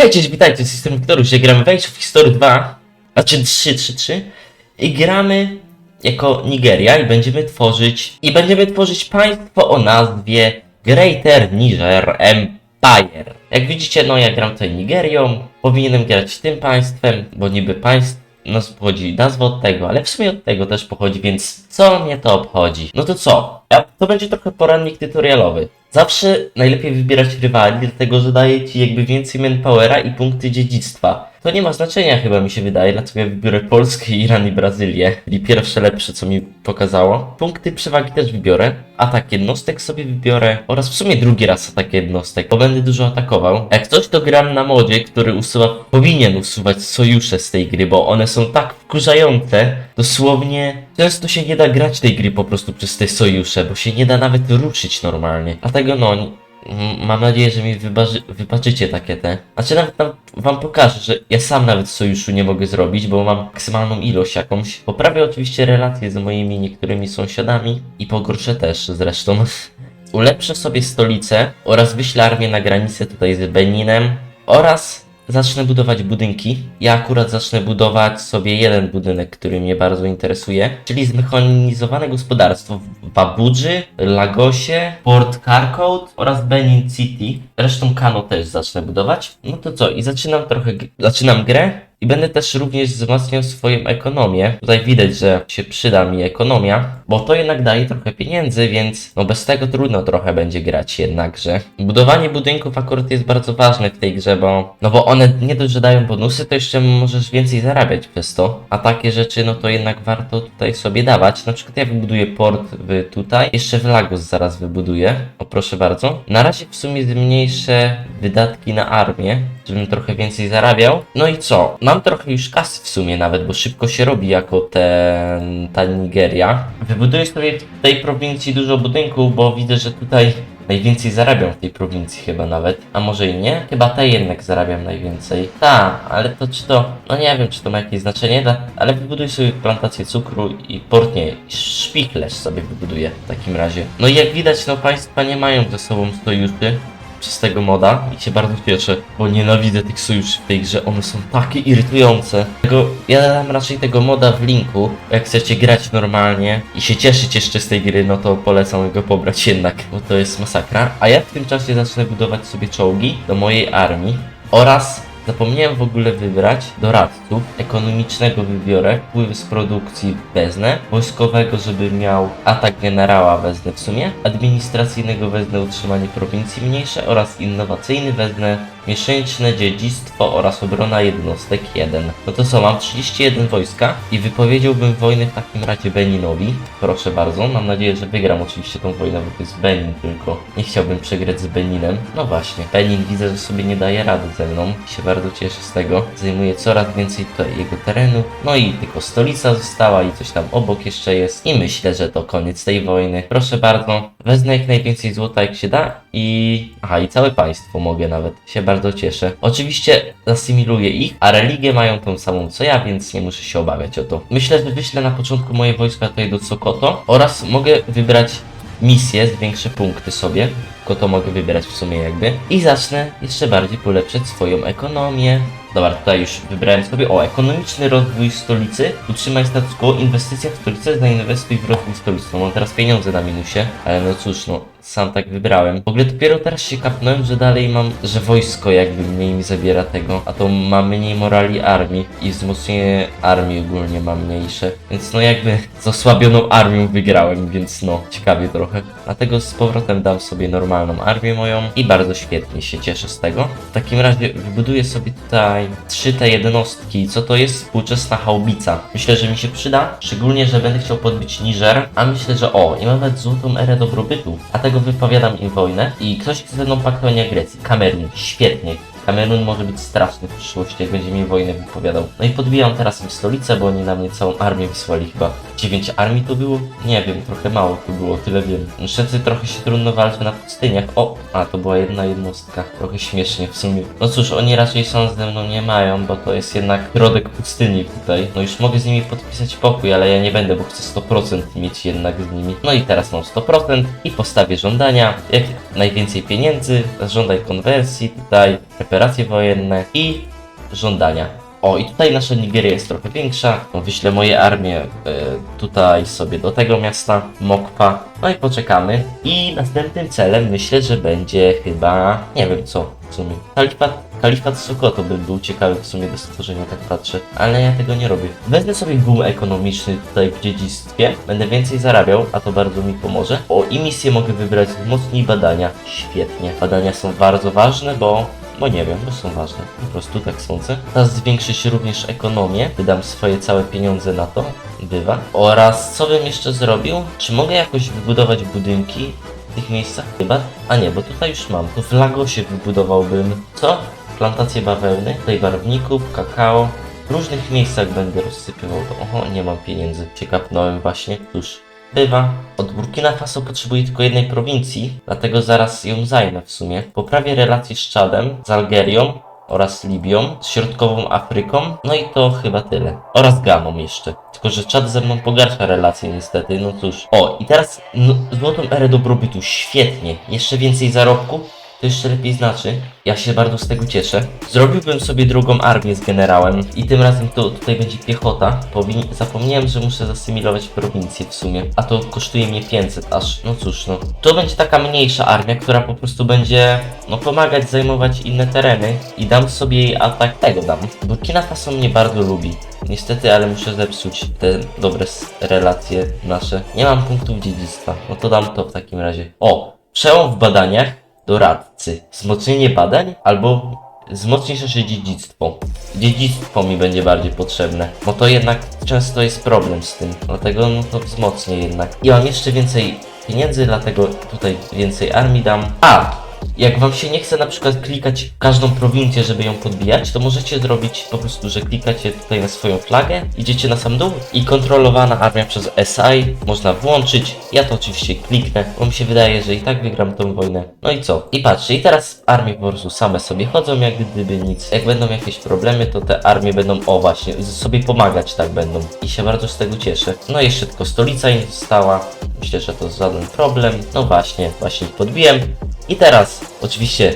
Hej, cześć, witajcie, z jestem Wiktor, dzisiaj gramy wejść w History 2, znaczy 3, 3, 3 i gramy jako Nigeria i będziemy tworzyć, i będziemy tworzyć państwo o nazwie Greater Niger Empire. Jak widzicie, no ja gram tutaj Nigerią, powinienem grać tym państwem, bo niby państw nas pochodzi nazwa od tego, ale w sumie od tego też pochodzi, więc co mnie to obchodzi? No to co? Ja, to będzie trochę porannik tutorialowy. Zawsze najlepiej wybierać rywali, dlatego że daje ci jakby więcej manpowera i punkty dziedzictwa. To nie ma znaczenia chyba mi się wydaje, dlatego ja wybiorę Polskę, Iran i Brazylię. Czyli pierwsze lepsze co mi pokazało. Punkty przewagi też wybiorę. Atak jednostek sobie wybiorę oraz w sumie drugi raz atak jednostek, bo będę dużo atakował. Jak coś to gram na modzie, który usuwa, powinien usuwać sojusze z tej gry, bo one są tak wkurzające. Dosłownie często się nie da grać tej gry po prostu przez te sojusze, bo się nie da nawet ruszyć normalnie. Dlatego no, mam nadzieję, że mi wybaczy, wybaczycie takie te. Znaczy nawet tam wam pokażę, że ja sam nawet sojuszu nie mogę zrobić, bo mam maksymalną ilość jakąś. Poprawię oczywiście relacje z moimi niektórymi sąsiadami i pogorszę też zresztą. Ulepszę sobie stolicę oraz wyślę armię na granicę tutaj z Beninem oraz zacznę budować budynki. Ja akurat zacznę budować sobie jeden budynek, który mnie bardzo interesuje, czyli zmechanizowane gospodarstwo w Abudży, Lagosie, Port Carcoat oraz Benin City. Zresztą Kano też zacznę budować. No to co? I zaczynam trochę, zaczynam grę. I będę też również wzmacniał swoją ekonomię. Tutaj widać, że się przyda mi ekonomia, bo to jednak daje trochę pieniędzy, więc no bez tego trudno trochę będzie grać jednakże. Budowanie budynków akurat jest bardzo ważne w tej grze, bo no bo one nie dość, że dają bonusy, to jeszcze możesz więcej zarabiać przez to. A takie rzeczy, no to jednak warto tutaj sobie dawać. Na przykład ja wybuduję port w tutaj, jeszcze w Lagos zaraz wybuduję. O proszę bardzo. Na razie w sumie zmniejszę wydatki na armię, żebym trochę więcej zarabiał. No i co? Mam trochę już kasy w sumie nawet, bo szybko się robi jako ten, ta Nigeria. Wybuduję sobie w tej prowincji dużo budynków, bo widzę, że tutaj najwięcej zarabiam w tej prowincji chyba nawet. A może i nie? Chyba tej jednak zarabiam najwięcej. Tak, ale to czy to... No nie wiem, czy to ma jakieś znaczenie, da, ale wybuduję sobie plantację cukru i port nie, sobie wybuduję w takim razie. No i jak widać, no państwa nie mają ze sobą sojuszy przez tego moda i się bardzo cieszę, bo nienawidzę tych sojuszy w tej grze, one są takie irytujące. Tego, ja dam raczej tego moda w linku, jak chcecie grać normalnie i się cieszyć jeszcze z tej gry, no to polecam go pobrać jednak, bo to jest masakra. A ja w tym czasie zacznę budować sobie czołgi do mojej armii oraz Zapomniałem w ogóle wybrać doradców. Ekonomicznego wybiorę, wpływy z produkcji wezmę, wojskowego, żeby miał atak generała wezmę w sumie, administracyjnego wezmę utrzymanie prowincji mniejsze oraz innowacyjny wezmę miesięczne dziedzictwo oraz obrona jednostek 1. No to co, mam 31 wojska i wypowiedziałbym wojnę w takim razie Beninowi. Proszę bardzo, mam nadzieję, że wygram oczywiście tą wojnę, bo to jest Benin tylko. Nie chciałbym przegrać z Beninem. No właśnie, Benin widzę, że sobie nie daje rady ze mną się bardzo cieszę z tego. Zajmuje coraz więcej jego terenu. No i tylko stolica została i coś tam obok jeszcze jest. I myślę, że to koniec tej wojny. Proszę bardzo, wezmę jak najwięcej złota jak się da i... Aha, i całe państwo mogę nawet. Się bardzo cieszę. Oczywiście zasymiluję ich, a religię mają tą samą co ja, więc nie muszę się obawiać o to. Myślę, że wyślę na początku moje wojska tutaj do Sokoto oraz mogę wybrać misję, zwiększę punkty sobie, tylko to mogę wybierać w sumie jakby i zacznę jeszcze bardziej polepszać swoją ekonomię. Dobra, tutaj już wybrałem sobie, o, ekonomiczny rozwój stolicy, utrzymaj status quo, inwestycja w stolicę, zainwestuj w rozwój stolicy. No mam teraz pieniądze na minusie, ale no cóż, no, sam tak wybrałem. W ogóle dopiero teraz się kapnąłem, że dalej mam, że wojsko jakby mniej mi zabiera tego, a to ma mniej morali armii i wzmocnienie armii ogólnie ma mniejsze. Więc no jakby z osłabioną armią wygrałem, więc no, ciekawie trochę. Dlatego z powrotem dam sobie normalną armię moją i bardzo świetnie się cieszę z tego. W takim razie wybuduję sobie tutaj trzy te jednostki. Co to jest? Współczesna haubica. Myślę, że mi się przyda, szczególnie, że będę chciał podbić Niger, a myślę, że o, i mam nawet złotą erę dobrobytu, a tego wypowiadam im wojnę i ktoś chce ze mną paktowania Grecji. Kamerun, świetnie. Kamerun może być straszny w przyszłości, jak będzie mi wojnę wypowiadał. No i podbijam teraz im stolicę, bo oni na mnie całą armię wysłali chyba. 9 armii to było? Nie wiem, trochę mało to było, tyle wiem. Niestety trochę się trudno walczy na pustyniach. O, a to była jedna jednostka. Trochę śmiesznie w sumie. No cóż, oni raczej są ze mną nie mają, bo to jest jednak środek pustyni tutaj. No już mogę z nimi podpisać pokój, ale ja nie będę, bo chcę 100% mieć jednak z nimi. No i teraz mam 100% i postawię żądania. Jak najwięcej pieniędzy, żądaj konwersji tutaj, reparacji deklaracje wojenne i żądania. O, i tutaj nasza Nigeria jest trochę większa. No, wyślę moje armię e, tutaj sobie do tego miasta, Mokpa. No i poczekamy. I następnym celem myślę, że będzie chyba, nie wiem co w sumie. Kalifat, kalifat Sokoto by był ciekawy w sumie do stworzenia, tak patrzę. Ale ja tego nie robię. Wezmę sobie boom ekonomiczny tutaj w dziedzictwie. Będę więcej zarabiał, a to bardzo mi pomoże. O, i misję mogę wybrać wzmocnij badania. Świetnie. Badania są bardzo ważne, bo bo nie wiem, bo są ważne. Po prostu tak sądzę. Teraz zwiększy się również ekonomię. Wydam swoje całe pieniądze na to. Bywa. Oraz co bym jeszcze zrobił? Czy mogę jakoś wybudować budynki w tych miejscach? Chyba. A nie, bo tutaj już mam. To w Lagosie wybudowałbym. Co? Plantacje bawełny, tutaj barwników, kakao. W różnych miejscach będę rozsypywał to. Oho, nie mam pieniędzy. Cię kapnąłem właśnie. Cóż, Bywa. Od Burkina Faso potrzebuję tylko jednej prowincji, dlatego zaraz ją zajmę w sumie. Poprawię relacje z Czadem, z Algerią oraz Libią, z Środkową Afryką, no i to chyba tyle. Oraz Ganą jeszcze. Tylko, że Czad ze mną pogarsza relacje niestety, no cóż. O, i teraz no, złotą erę dobrobytu, świetnie. Jeszcze więcej zarobku, to jeszcze lepiej znaczy. Ja się bardzo z tego cieszę. Zrobiłbym sobie drugą armię z generałem i tym razem to tutaj będzie piechota. Powin... Zapomniałem, że muszę zasymilować prowincję w sumie, a to kosztuje mnie 500 aż. No cóż, no. To będzie taka mniejsza armia, która po prostu będzie no pomagać zajmować inne tereny i dam sobie jej atak. Tego dam. Burkina Faso mnie bardzo lubi. Niestety, ale muszę zepsuć te dobre relacje nasze. Nie mam punktów dziedzictwa. No to dam to w takim razie. O! Przełom w badaniach doradcy. Wzmocnienie badań albo wzmocnisz nasze dziedzictwo. Dziedzictwo mi będzie bardziej potrzebne, bo to jednak często jest problem z tym, dlatego no to wzmocnię jednak. I mam jeszcze więcej pieniędzy, dlatego tutaj więcej armii dam. A! Jak wam się nie chce na przykład klikać każdą prowincję, żeby ją podbijać, to możecie zrobić po prostu, że klikacie tutaj na swoją flagę, idziecie na sam dół i kontrolowana armia przez SI można włączyć. Ja to oczywiście kliknę, bo mi się wydaje, że i tak wygram tą wojnę. No i co? I patrzcie, i teraz armie po prostu same sobie chodzą, jak gdyby nic. Jak będą jakieś problemy, to te armie będą, o właśnie, sobie pomagać tak będą. I się bardzo z tego cieszę. No jeszcze tylko stolica im została. Myślę, że to żaden problem. No właśnie, właśnie podbiłem. I teraz, oczywiście,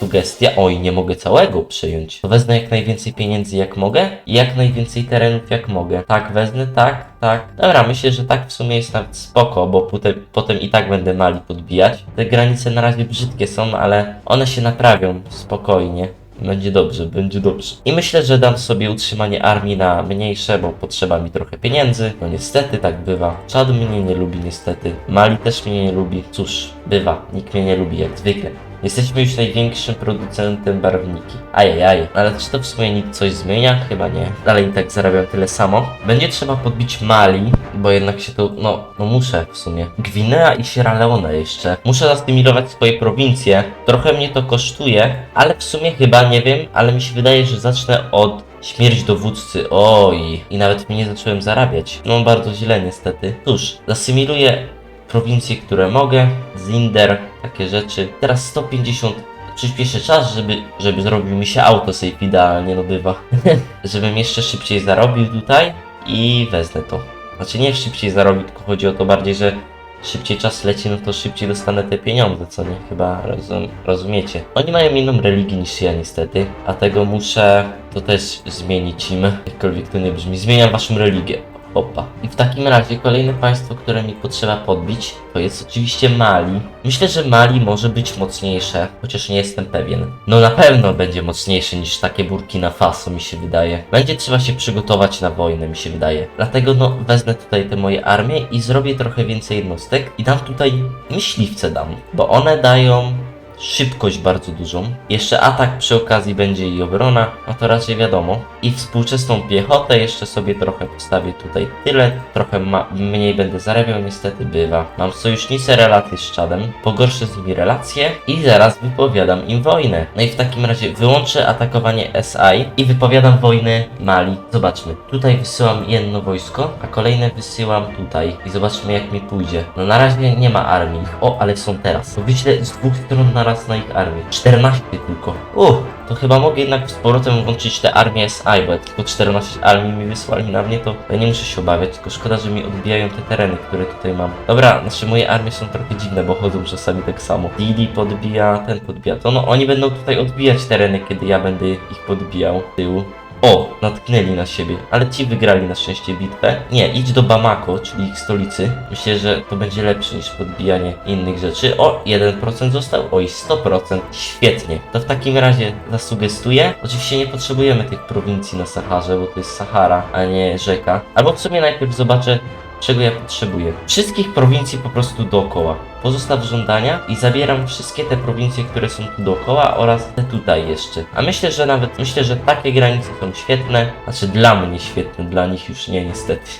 sugestia, oj, nie mogę całego przyjąć. To wezmę jak najwięcej pieniędzy jak mogę i jak najwięcej terenów jak mogę. Tak, wezmę, tak, tak. Dobra, myślę, że tak w sumie jest nawet spoko, bo potem, potem i tak będę Mali podbijać. Te granice na razie brzydkie są, ale one się naprawią spokojnie. Będzie dobrze, będzie dobrze. I myślę, że dam sobie utrzymanie armii na mniejsze, bo potrzeba mi trochę pieniędzy. No niestety tak bywa. Czad mnie nie lubi niestety. Mali też mnie nie lubi. Cóż, bywa. Nikt mnie nie lubi jak zwykle. Jesteśmy już największym producentem barwniki. Ajajaj, ale czy to w sumie nic coś zmienia? Chyba nie. Dalej i tak zarabiam tyle samo. Będzie trzeba podbić Mali, bo jednak się to, no, no muszę w sumie. Gwinea i Sierra Leone jeszcze. Muszę zastymilować swoje prowincje. Trochę mnie to kosztuje, ale w sumie chyba nie wiem, ale mi się wydaje, że zacznę od śmierć dowódcy. Oj, i nawet mnie nie zacząłem zarabiać. No bardzo źle niestety. Cóż, zasymiluję prowincje, które mogę, Zinder, takie rzeczy. Teraz 150 przyspieszę czas, żeby, żeby zrobił mi się autosave idealnie, no bywa. Żebym jeszcze szybciej zarobił tutaj i wezmę to. Znaczy nie szybciej zarobił, tylko chodzi o to bardziej, że szybciej czas leci, no to szybciej dostanę te pieniądze, co nie? Chyba rozum, rozumiecie. Oni mają inną religię niż ja niestety, dlatego muszę to też zmienić im, jakkolwiek to nie brzmi. Zmieniam waszą religię. I w takim razie kolejne państwo, które mi potrzeba podbić, to jest oczywiście Mali. Myślę, że Mali może być mocniejsze, chociaż nie jestem pewien. No na pewno będzie mocniejsze niż takie Burkina Faso, mi się wydaje. Będzie trzeba się przygotować na wojnę, mi się wydaje. Dlatego no wezmę tutaj te moje armie i zrobię trochę więcej jednostek i dam tutaj myśliwce dam, bo one dają szybkość bardzo dużą. Jeszcze atak przy okazji będzie i obrona, no to raczej wiadomo. I współczesną piechotę jeszcze sobie trochę postawię tutaj tyle, trochę mniej będę zarabiał, niestety bywa. Mam sojusznice relacje z Czadem, pogorszę z nimi relacje i zaraz wypowiadam im wojnę. No i w takim razie wyłączę atakowanie SI i wypowiadam wojnę Mali. Zobaczmy, tutaj wysyłam jedno wojsko, a kolejne wysyłam tutaj i zobaczmy jak mi pójdzie. No na razie nie ma armii. O, ale są teraz. Wyślę z dwóch stron naraz na ich armię. 14 tylko. Uff, to chyba mogę jednak z powrotem włączyć te armię bo jak tylko 14 armii mi wysłali na mnie, to ja nie muszę się obawiać, tylko szkoda, że mi odbijają te tereny, które tutaj mam. Dobra, znaczy moje armie są trochę dziwne, bo chodzą czasami tak samo. Dili podbija, ten podbija, to no oni będą tutaj odbijać tereny, kiedy ja będę ich podbijał z tyłu. O, natknęli na siebie, ale ci wygrali na szczęście bitwę. Nie, idź do Bamako, czyli ich stolicy. Myślę, że to będzie lepsze niż podbijanie innych rzeczy. O, 1% został, oj, 100%. Świetnie. To w takim razie zasugestuję. Oczywiście nie potrzebujemy tych prowincji na Saharze, bo to jest Sahara, a nie rzeka. Albo w sumie najpierw zobaczę, czego ja potrzebuję. Wszystkich prowincji po prostu dookoła. Pozostaw żądania i zabieram wszystkie te prowincje, które są tu dookoła oraz te tutaj jeszcze. A myślę, że nawet, myślę, że takie granice są świetne. Znaczy dla mnie świetne, dla nich już nie niestety.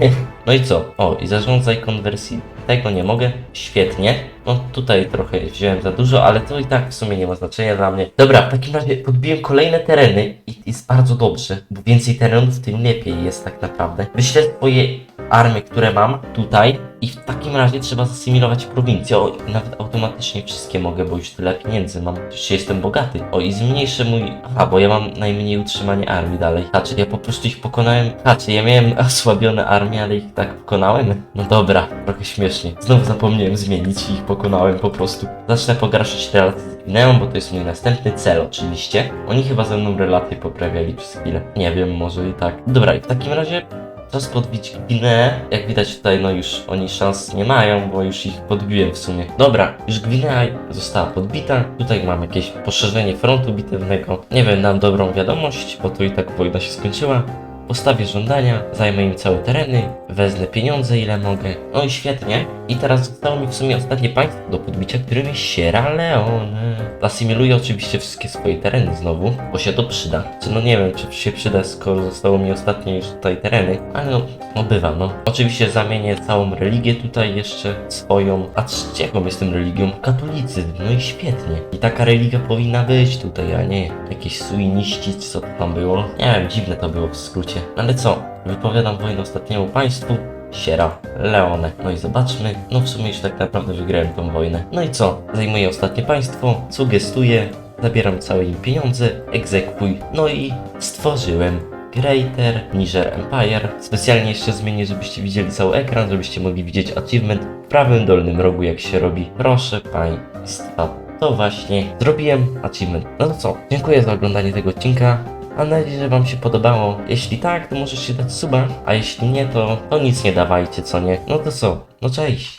No i co? O, i zarządzaj konwersji. Tego nie mogę. Świetnie. No tutaj trochę wziąłem za dużo, ale to i tak w sumie nie ma znaczenia dla mnie. Dobra, w takim razie podbiłem kolejne tereny i jest bardzo dobrze, bo więcej terenów, tym lepiej jest tak naprawdę. Wyślę swoje armie, które mam tutaj i w takim razie trzeba zasymilować prowincję. O, nawet automatycznie wszystkie mogę, bo już tyle pieniędzy mam. Przecież jestem bogaty. O, i zmniejszę mój... Aha, bo ja mam najmniej utrzymanie armii dalej. A, czyli ja po prostu ich pokonałem... A, czyli ja miałem osłabione armię, ale ich tak pokonałem? No dobra, trochę śmiesznie. Znowu zapomniałem zmienić i ich pokonałem po prostu. Zacznę pogarszać relacje Gwineą, bo to jest mój następny cel oczywiście. Oni chyba ze mną relacje poprawiali przez chwilę. Nie wiem, może i tak. Dobra, i w takim razie Czas podbić Gwineę. Jak widać tutaj, no już oni szans nie mają, bo już ich podbiłem w sumie. Dobra, już Gwinea została podbita. Tutaj mam jakieś poszerzenie frontu bitewnego. Nie wiem, dam dobrą wiadomość, bo tu i tak wojna się skończyła. Postawię żądania, zajmę im całe tereny, wezmę pieniądze ile mogę. No i świetnie. I teraz zostało mi w sumie ostatnie państwo do podbicia, którym jest Sierra Leone. Asymiluję oczywiście wszystkie swoje tereny znowu, bo się to przyda. Czy no nie wiem, czy się przyda, skoro zostało mi ostatnie już tutaj tereny, ale no, no bywa, no. Oczywiście zamienię całą religię tutaj jeszcze swoją. A jaką jestem religią? Katolicyzm, no i świetnie. I taka religia powinna być tutaj, a nie jakieś suiniści, co to tam było. Nie wiem, dziwne to było w skrócie. Ale co, wypowiadam wojnę ostatniemu państwu. Sierra Leone. No i zobaczmy. No w sumie już tak naprawdę wygrałem tą wojnę. No i co? Zajmuję ostatnie państwo, sugestuję, zabieram całe im pieniądze, egzekwuj. No i stworzyłem Greater Niger Empire. Specjalnie jeszcze zmienię, żebyście widzieli cały ekran, żebyście mogli widzieć achievement w prawym dolnym rogu, jak się robi. Proszę Państwa, to właśnie zrobiłem achievement. No to co? Dziękuję za oglądanie tego odcinka. Mam nadzieję, że Wam się podobało. Jeśli tak, to możecie dać suba, a jeśli nie, to, to nic nie dawajcie, co nie? No to co? No cześć!